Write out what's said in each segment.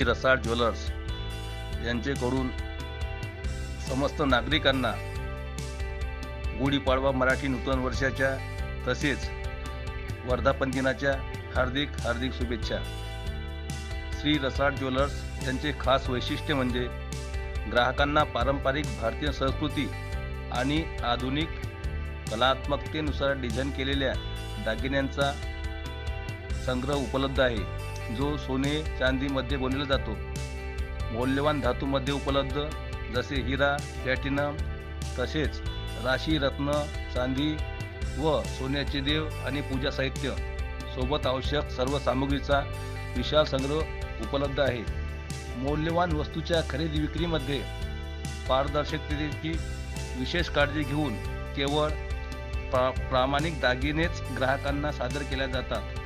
Shri Rasal jewellers यांचेकडून समस्त नागरिकांना गुढीपाडवा मराठी नूतन वर्षाच्या तसेच वर्धापन दिनाच्या हार्दिक हार्दिक शुभेच्छा. श्री रसाळ ज्वेलर्स यांचे खास वैशिष्ट्य म्हणजे ग्राहकांना पारंपरिक भारतीय संस्कृती आणि आधुनिक कलात्मकतेनुसार डिझाईन केलेल्या दागिन्यांचा संग्रह उपलब्ध आहे. जो सोने चांदीमध्ये बनवला जातो. मौल्यवान धातूमध्ये उपलब्ध जसे हिरा प्लॅटिनम तसेच राशी रत्न चांदी व सोन्याचे देव आणि पूजा साहित्य सोबत आवश्यक सर्व सामग्रीचा विशाल संग्रह उपलब्ध आहे. मौल्यवान वस्तूच्या खरेदी विक्रीमध्ये पारदर्शकतेची विशेष काळजी घेऊन केवळ प्रा प्रामाणिक दागिनेच ग्राहकांना सादर केल्या जातात.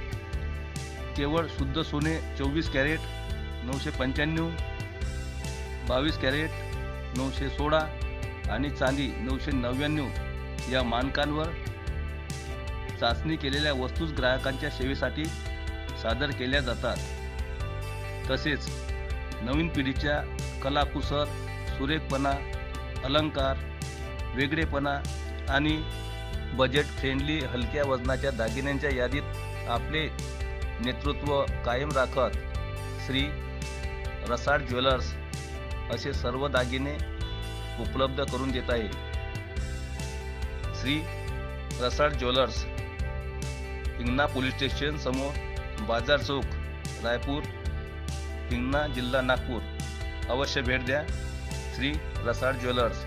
केवळ शुद्ध सोने चोवीस कॅरेट नऊशे पंच्याण्णव बावीस कॅरेट नऊशे सोळा आणि चांदी नऊशे नव्याण्णव या मानकांवर चाचणी केलेल्या वस्तूच ग्राहकांच्या सेवेसाठी सादर केल्या जातात. तसेच नवीन पिढीच्या कलाकुसर सुरेखपणा अलंकार वेगळेपणा आणि बजेट फ्रेंडली हलक्या वजनाच्या दागिन्यांच्या यादीत आपले नेतृत्व कायम राखत श्री रसाळ ज्वेलर्स असे सर्व दागिने उपलब्ध करून देत आहे. Shri Rasal jewellers Hingna police station समोर बाजार चौक रायपूर हिंगणा जिल्हा नागपूर. अवश्य भेट द्या. श्री रसाळ ज्वेलर्स.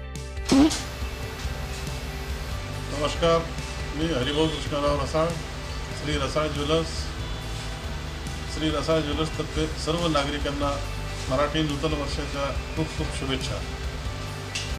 नमस्कार मी हरिभाऊ कृष्णराव रसाळ श्री रसाळ ज्वेलर्स. श्री रसाळ ज्वेलर्सतर्फे सर्व नागरिकांना मराठी नूतन वर्षाच्या खूप खूप शुभेच्छा.